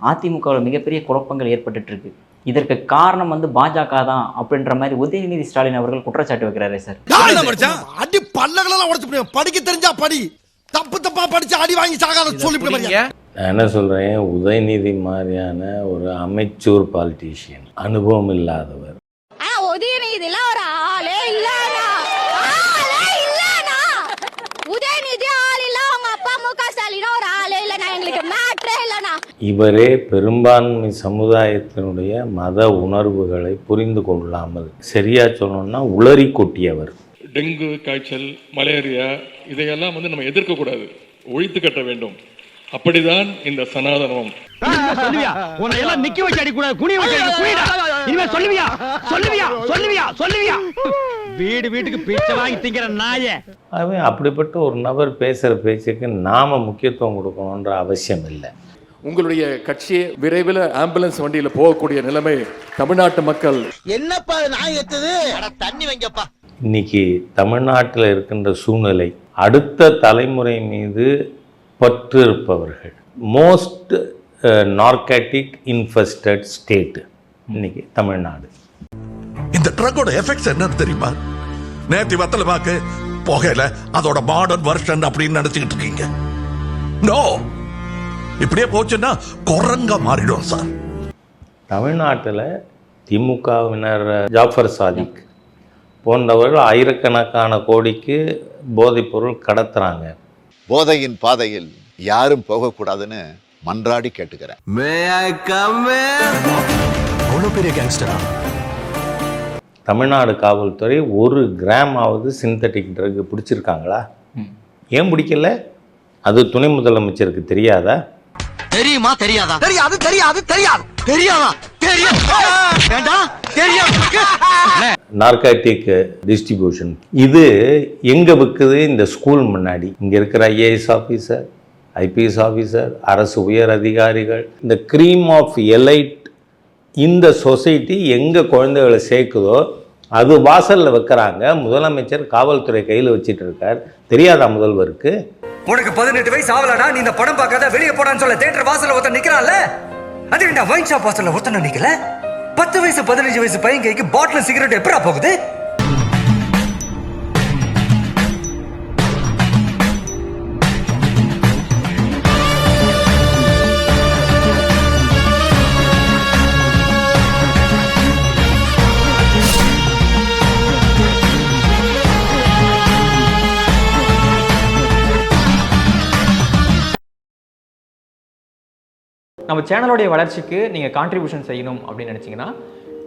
அதிமுகவில் மிகப்பெரிய குழப்பங்கள் இருக்கு இதற்கு காரணம் வந்து பாஜக தான் அப்படின்ற மாதிரி உதயநிதி ஸ்டாலின் அவர்கள் குற்றச்சாட்டு வைக்கிறாரே சார்? அடி பல்லகளெல்லாம் உடைச்சு. படிக்க தெரிஞ்சா படி. தப்பு தப்பா படிச்சு அடி வாங்கி சாகாத சொல்லி நான் என்ன சொல்கிறேன் உதயநிதி மாதிரியான ஒரு அமைச்சூர் பாலிட்டிஷியன் அனுபவம் இல்லாதவர். இவரே பெரும்பான்மை சமுதாயத்தினுடைய மத உணர்வுகளை புரிந்து கொள்ளாமல் சரியா சொல்லணும்னா உளறி கொட்டியவர். டெங்கு காய்ச்சல் மலேரியா இதையெல்லாம் வந்து நம்ம எதிர்க்க கூடாது. ஒழித்து கட்ட வேண்டும். அப்படிதான் இந்த சனாதனம் சொல்லுவியா? உன்னை எல்லாம் நிக்க வச்சு அடி கூடாது குனிய வச்சு அடி குனிடா இனிமே சொல்லுவியா? சொல்லுவியா? சொல்லுவியா? சொல்லுவியா? வீடு வீட்டுக்கு பிச்சை வாங்கி திங்கிற நாயே. அப்படிப்பட்ட ஒரு நபர் பேசுகிற பேச்சுக்கு நாம முக்கியத்துவம் கொடுக்கணுன்ற அவசியம் இல்லை. உங்களுடைய கட்சி விரைவில் ஆம்புலன்ஸ் வண்டியில போகக்கூடிய நிலைமை தமிழ்நாட்டு மக்கள். என்னப்பா நான் எத்தது? தண்ணி வைங்கப்பா. இன்னைக்கு தமிழ்நாட்டில் இருக்கின்ற சூழ்நிலை அடுத்த தலைமுறை மீது பற்று இருப்பவர்கள். மோஸ்ட் நார்கட்டிக் இன்ஃபெஸ்டட் ஸ்டேட் இன்னைக்கு தமிழ்நாடு. இந்த ட்ரக்கோட எஃபெக்ட்ஸ் என்னன்னு தெரியுமா? நேத்தி வத்தல பாக்கு புகையில அதோட மாடர்ன் வெர்ஷன் அப்படின்னு நினைச்சுக்கிட்டு இருக்கீங்க. நோ இப்படியே போச்சுன்னா குரங்கா மாறிடும் சார். தமிழ்நாட்டில் திமுகவினர் ஜாஃபர் சாதிக் போன்றவர்கள் ஆயிரக்கணக்கான கோடிக்கு போதைப்பொருள் கடத்துறாங்க. போதையின் பாதையில் யாரும் போகக்கூடாதுன்னு மன்றாடி கேட்டுக்கிறேன். அவ்வளவு பெரிய கேங்ஸ்டரா தமிழ்நாடு காவல்துறை ஒரு கிராமாவது சிந்தட்டிக் ட்ரக் பிடிச்சிருக்காங்களா? ஏன் பிடிக்கல? அது துணை முதலமைச்சருக்கு தெரியாதா? தெரியுமா தெரியாதா? தெரியாது தெரியாது தெரியாது. தெரியாதா? தெரியும். வேண்டாம் தெரியும் நார்காட்டிக் டிஸ்ட்ரிபியூஷன் இது எங்கே விற்குது இந்த ஸ்கூல் முன்னாடி. இங்கே இருக்கிற ஐஏஎஸ் ஆஃபீஸர் ஐபிஎஸ் ஆஃபீஸர் அரசு உயர் அதிகாரிகள். இந்த க்ரீம் ஆஃப் எலைட் இந்த சொசைட்டி எங்கே குழந்தைகளை சேர்க்குதோ அது வாசலில் வைக்கிறாங்க. முதலமைச்சர் காவல்துறை கையில் வச்சிட்டு இருக்கார். தெரியாதா முதல்வருக்கு? உனக்கு பதினெட்டு வயசு ஆகலடா நீ இந்த படம் பார்க்காத வெளியே போடான்னு சொல்ல தேட்டர் வாசல்ல ஒருத்தன் நிக்கிறான்ல? அது என்ன வைன் ஷாப் வாசல்ல ஒருத்தன் நிக்கல? பத்து வயசு பதினஞ்சு வயசு பையன் கைக்கு பாட்டில் சிகரெட் எப்படா போகுது? நம்ம சேனலோடைய வளர்ச்சிக்கு நீங்கள் கான்ட்ரிபியூஷன் செய்யணும் அப்படின்னு நினச்சிங்கன்னா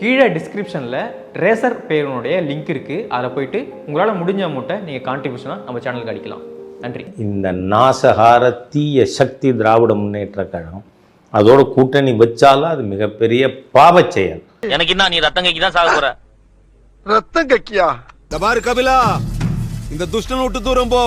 கீழே டிஸ்கிரிப்ஷனில் ரேசர் பேருனுடைய லிங்க் இருக்குது அதில் போயிட்டு உங்களால் முடிஞ்ச அமௌண்ட்டை நீங்கள் கான்ட்ரிபியூஷனாக நம்ம சேனலுக்கு அடிக்கலாம். நன்றி. இந்த நாசகார தீய சக்தி திராவிட முன்னேற்ற கழகம் அதோட கூட்டணி வச்சாலும் அது மிகப்பெரிய பாவச் செயல். எனக்கு என்ன நீ ரத்தங்கைக்கு தான் சாக போற? ரத்தம் கக்கியா? இந்த பாரு கபிலா இந்த துஷ்டன் விட்டு தூரம் போ.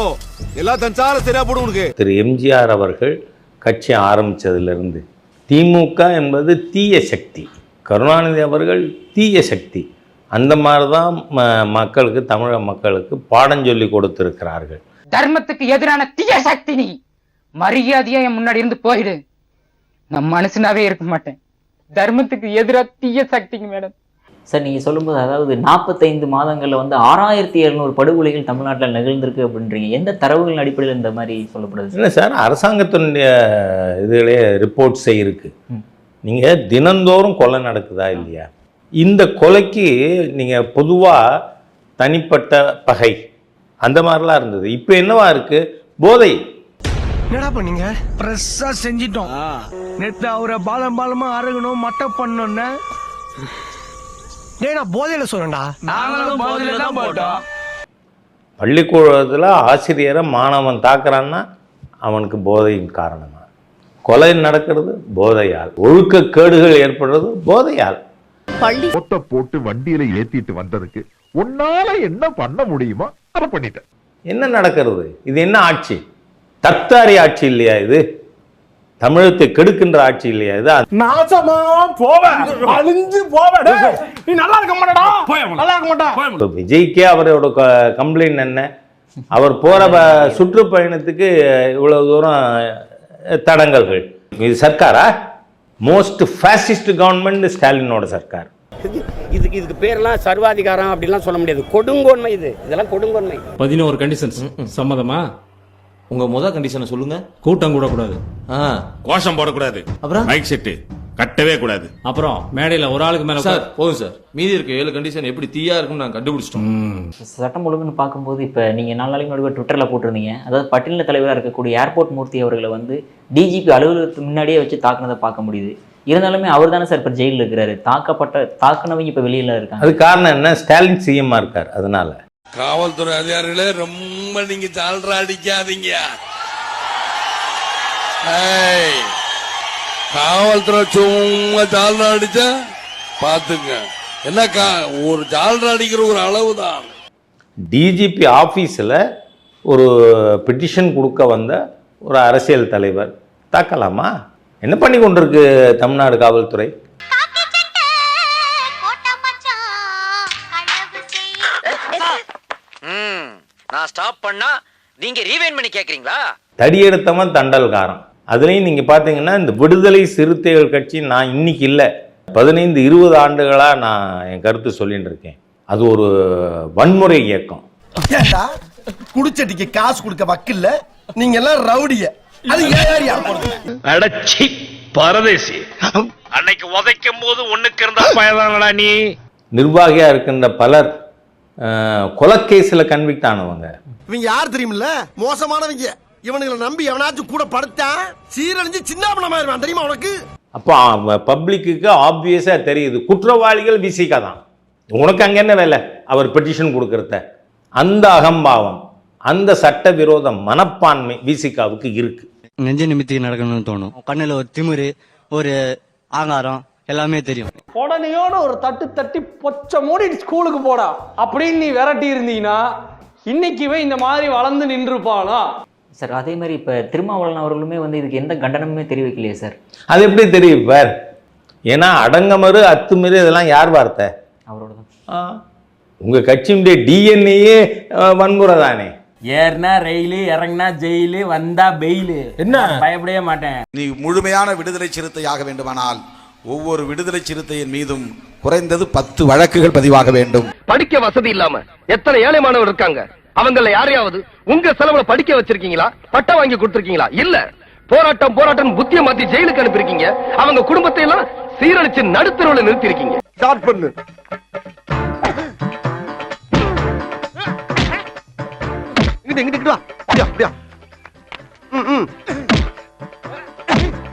எல்லாம் தஞ்சால சரியா போடும் உனக்கு. திரு எம்ஜிஆர் அவர்கள் கட்சி ஆரம்பித்ததிலிருந்து திமுக என்பது தீய சக்தி. கருணாநிதி அவர்கள் தீய சக்தி. அந்த மாதிரி தான் ம மக்களுக்கு தமிழக மக்களுக்கு பாடம் சொல்லி கொடுத்திருக்கிறார்கள். தர்மத்துக்கு எதிரான தீய சக்தி நீ. மரியாதையா என் முன்னாடி இருந்து போயிடு. நான் மனுஷனாவே இருக்க மாட்டேன். தர்மத்துக்கு எதிராக தீய சக்திங்க மேடம். சார் நீங்கள் சொல்லும்போது அதாவது நாற்பத்தைந்து மாதங்களில் வந்து ஆறாயிரத்தி எழுநூறு படுகொலைகள் தமிழ்நாட்டில் நிகழ்ந்திருக்கு அப்படின்றீங்க. எந்த தரவுகளின் அடிப்படையில் இந்த மாதிரி சொல்லப்படுது இல்லை சார் அரசாங்கத்தினுடைய இதுகளே ரிப்போர்ட்ஸே இருக்கு ம். நீங்கள் தினந்தோறும் கொலை நடக்குதா இல்லையா? இந்த கொலைக்கு நீங்கள் பொதுவாக தனிப்பட்ட பகை. அந்த மாதிரிலாம் இருந்தது. இப்போ என்னவா இருக்கு? போதை. என்னடா பண்ணீங்க? ஃப்ரெஷ்ஷா செஞ்சிட்டோம். நேத்து அவரை பாலம் பாலமா அருகணும் மட்டை பண்ணோன்னு. டேய் நான் போதையில சொல்றேன்டா. நாங்களும் போதையில தான் போட்டோம். பள்ளிக்கூடத்தில் ஆசிரியரை மாணவன் தாக்குறான்னா அவனுக்கு போதையின் காரணமாக கொலை நடக்கிறது போதையால். ஒழுக்க கேடுகள் ஏற்படுறது போதையால். ஒத்த போட்டு வண்டியில ஏத்திட்டு வந்ததுக்கு உன்னால என்ன பண்ண முடியுமோ அதை பண்ணிட்டேன். என்ன நடக்கிறது? இது என்ன ஆட்சி? தத்தாரி ஆட்சி இல்லையா இது? தமிழத்தை கெடுக்கின்ற ஆட்சி இல்லையா இது? நாசமா போவ. அழிஞ்சு போவ. நீ நல்லா இருக்க மாட்டடா. நல்லா இருக்க மாட்டா. விஜய்க்கே அவரோட கம்ப்ளைண்ட் என்ன? அவர் போற ப- சுற்றுப்பயணத்துக்கு இவ்வளவு தூரம் தடங்கல்கள். இது சர்க்காரா? மோஸ்ட் ஃபேசிஸ்ட் கவர்மெண்ட் ஸ்டாலினோட சர்க்கார். இதுக்கு இதுக்கு பேரெல்லாம் சர்வாதிகாரம் அப்படிலாம் சொல்ல முடியாது. கொடுங்கோன்மை இது. இதெல்லாம் கொடுங்கோன்மை. பதினோரு கண்டிஷன்ஸ் சம்மதமா? உங்க முத கண்டிஷனை சொல்லுங்க. கூட்டம் கூட கூடாது ஆ, கோஷம் போடக்கூடாது. அப்புறம்? மைக் செட்டு கட்டவே கூடாது. அப்புறம் மேடையில ஒரு ஆளுக்கு மேல சார் போதும் சார். மீதி இருக்க ஏழு கண்டிஷன் எப்படி தீயா இருக்கும்னு நாங்க கண்டுபிடிச்சிட்டோம். சட்டம் ஒழுங்குன்னு பார்க்கும்போது இப்போ நீங்கள் நாலு நாளைக்கு முன்னாடி ட்விட்டரில் போட்டிருந்தீங்க. அதாவது பட்டியல தலைவராக இருக்கக்கூடிய ஏர்போர்ட் மூர்த்தி அவர்களை வந்து டிஜிபி அலுவலகத்துக்கு முன்னாடியே வச்சு தாக்குனதை பார்க்க முடியுது. இருந்தாலுமே அவர் தானே சார் இப்போ ஜெயிலில் இருக்கிறாரு. தாக்கப்பட்ட தாக்குனவங்க இப்போ வெளியில் இருக்காங்க. அது காரணம் என்ன? ஸ்டாலின் சிஎம்மா இருக்கார். அதனால. காவல்துறை அதிகாரிகளே ரொம்ப நீங்க சால்ரா அடிக்காதீங்க. ஏய், காவல்துறை சும்மா சால்ரா அடிச்சா பாத்துங்க. என்ன ஒரு சால்ரா அடிக்கிற ஒரு அளவு தான் டிஜிபி ஆஃபீஸில் ஒரு பெட்டிஷன் கொடுக்க வந்த ஒரு அரசியல் தலைவர். தாக்கலாமா? என்ன பண்ணி கொண்டிருக்கு தமிழ்நாடு காவல்துறை? நான் ஸ்டாப் பண்ணா நீங்க ரீவைன் பண்ணி கேக்குறீங்களா? தடியெடுத்தவன் தண்டல்காரன். அதுலேயும் நீங்கள் பார்த்தீங்கன்னா இந்த விடுதலை சிறுத்தைகள் கட்சி நான் இன்னைக்கு இல்லை. பதினைந்து இருபது ஆண்டுகளாக நான் என் கருத்து சொல்லிட்டு இருக்கேன். அது ஒரு வன்முறை இயக்கம். ஏண்டா? குடிச்சட்டிக்கு காசு கொடுக்க வக்கில்ல? நீங்க எல்லாம் ரவுடிய. அது அடச்சி பரதேசி. அன்னைக்கு உதைக்கும் போது ஒண்ணுக்கு இருந்தா பயதானடா நீ. நிர்வாகியாக இருக்கின்ற பலர் கொலைக்கேஸில் கன்விக்ட் ஆனவங்க. இவங்க யார் தெரியுமில்ல? மோசமானவங்க. இவனுங்களை நம்பி எவனாச்சும் கூட படுத்தா சீரழிஞ்சு சின்ன பண்ணமாயிருவான் தெரியுமா உனக்கு? அப்போ பப்ளிக்கு ஆப்வியஸாக தெரியுது. குற்றவாளிகள் விசிகா தான். உனக்கு அங்கே என்ன வேலை? அவர் பெட்டிஷன் கொடுக்கறத. அந்த அகம்பாவம் அந்த சட்டவிரோத மனப்பான்மை விசிகாவுக்கு இருக்கு. நெஞ்ச நிமித்தி நடக்கணும்னு தோணும். கண்ணுல ஒரு திமிரு ஒரு ஆங்காரம் எல்லாமே தெரியும். உடனேயோட ஒரு தட்டு தட்டி பொச்ச மூடி ஸ்கூலுக்கு போடா. அப்படின்னு நீ விரட்டி இருந்தீங்கன்னா இன்னைக்குவே இந்த மாதிரி வளர்ந்து நின்றுப்பானா? சார் அதே மாதிரி இப்போ திருமாவளவன் அவர்களுமே வந்து இதுக்கு எந்த கண்டனமுமே தெரிவிக்கலையே சார். அது எப்படி தெரியும் பார்? ஏன்னா அடங்கமறு அத்துமீறு இதெல்லாம் யார் வார்த்தை? அவரோட தான் உங்கள் கட்சியினுடைய டிஎன்ஏயே வன்முறை தானே ஏறினா ரயிலு இறங்கினா ஜெயிலு வந்தா பெயிலு. என்ன? பயப்படவே மாட்டேன். நீ முழுமையான விடுதலை சிறுத்தையாக வேண்டுமானால் ஒவ்வொரு விடுதலை சிறுத்தையின் மீதும் குறைந்தது பத்து வழக்குகள் பதிவாக வேண்டும். படிக்க வசதி இல்லாம எத்தனை ஏழை மாணவர் இருக்காங்க? அவங்கள யாரையாவது உங்க செலவுல படிக்க வச்சிருக்கீங்களா? பட்டம் வாங்கி கொடுத்திருக்கீங்களா? இல்ல. போராட்டம் போராட்டம் புத்திய மாத்தி ஜெயிலுக்கு அனுப்பியிருக்கீங்க. அவங்க குடும்பத்தை எல்லாம் சீரழிச்சு நடுத்தருவுல நிறுத்தி இருக்கீங்க ஸ்டார்ட் பண்ணு. இங்கிட்டு இங்கிட்டு வா. அப்படியா அப்படியா. ம் ம்.